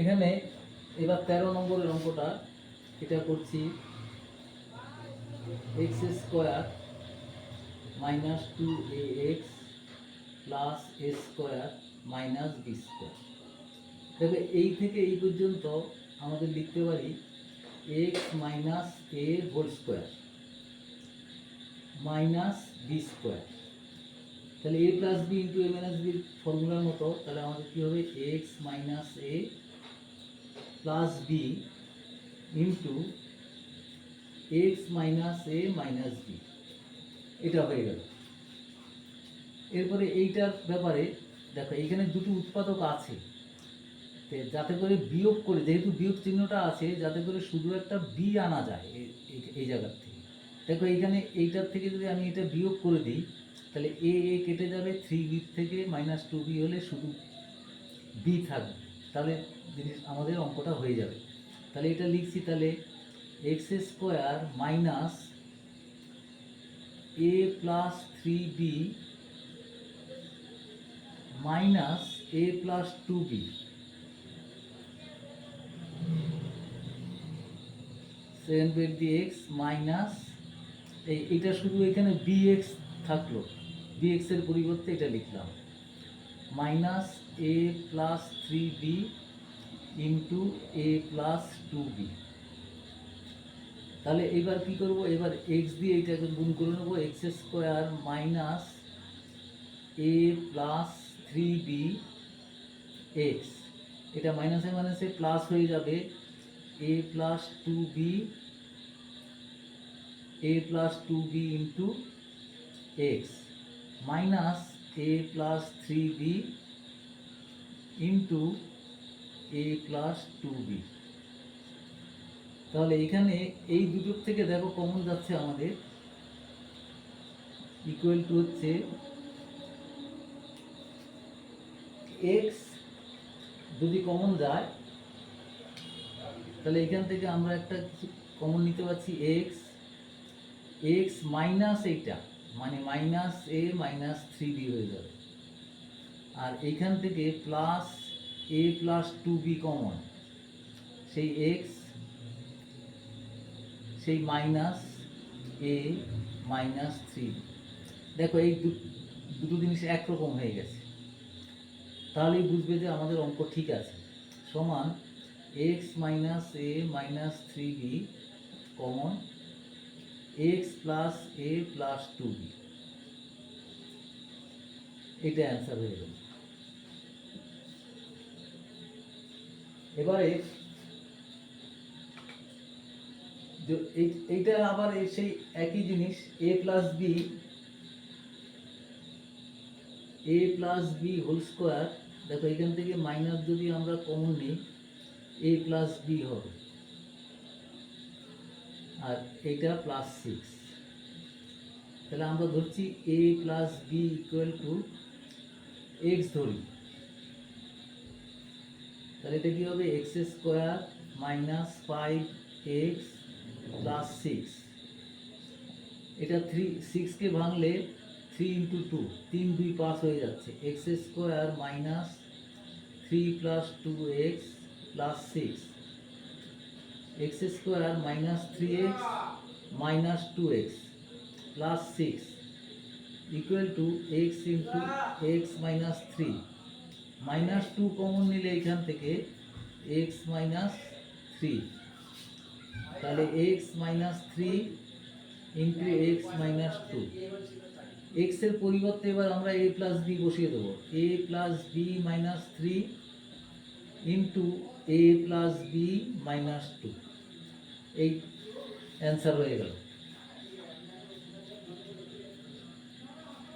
এখানে এবার তেরো নম্বরের অঙ্কটা, এটা করছি x square minus two a x plus a square minus b square দেখো এই থেকে এই পর্যন্ত আমাদের লিখতে পারি x minus a whole square minus b square তাহলে a plus b into a minus বির ফর্মুলার মতো তাহলে আমাদের কী হবে? X minus a plus b into x minus a minus b এটা হয়ে গেল। এরপরে এইটার ব্যাপারে, দেখো এখানে দুটো উৎপাদক আছে। যাতে করে বিয়োগ করে, যেহেতু বিয়োগ চিহ্নটা আছে, যাতে করে শুধু একটা বি আনা যায় এই জায়গার থেকে। দেখো, এইখানে এইটার থেকে যদি আমি এটা বিয়োগ করে দিই, তাহলে এ এ কেটে যাবে থ্রি বি থেকে মাইনাস টু বি হলে শুধু বি থাকবে। তাহলে জিনিস আমাদের অঙ্কটা হয়ে যাবে। তাহলে এটা লিখছি তাহলে x square minus a plus three b minus a plus two b seven বেড দি এক্স মাইনাস এই, এটা শুধু এখানে বি এক্স থাকল। বি এক্সের পরিবর্তে এটা লিখলাম। Minus a plus three b into a plus two b তাহলে এবার কি করব? এবার এক্স দিয়ে এইটাকে গুণ করে নেব। X square minus a plus three b x এটা মাইনাসে মাইনাসে প্লাস হয়ে যাবে। A plus two b a plus two b into x minus a plus three b into a plus two b তাহলে এখানে এই দুটোর থেকে দেখো কমন যাচ্ছে আমাদের। ইকুয়াল টু হচ্ছে এক্স যদি কমন যায়, তাহলে এখান থেকে আমরা একটা কমন নিতে পারছি এক্স এক্স মাইনাস এইটা। মানে minus a minus three b হয়ে যাবে। আর এইখান থেকে plus a plus two b common সেই এক্স সেই মাইনাস এ মাইনাস থ্রি দেখো এই দুটো জিনিস একরকম হয়ে গেছে। তাহলেই বুঝবে যে আমাদের অঙ্ক ঠিক আছে। সমান x minus a minus three b common x plus a plus two b এটা অ্যান্সার হয়ে গেল। এবারে এইটা আবার সেই একই জিনিস a plus b a plus b whole square দেখো এখান থেকে মাইনাস যদি আমরা কমন নিই এ প্লাস বি হবে। আর এটা প্লাস সিক্স তাহলে আমরা ধরছি a plus b equal to x ধরি। তাহলে এটা কি হবে? X square minus five x plus six এটা থ্রি সিক্সকে ভাঙলে থ্রি ইন্টু টু তিন দুই পাস হয়ে যাচ্ছে। X square minus three plus two x plus six x square minus three x minus two x plus six equal to x into x minus three. Minus two common নিলে এখান থেকে x minus three. তাহলে x minus three into x minus two. এক্সের পরিবর্তে এবার আমরা a plus b বসিয়ে দেবো। A plus b minus three into a plus b minus two. এই অ্যান্সার হয়ে গেল।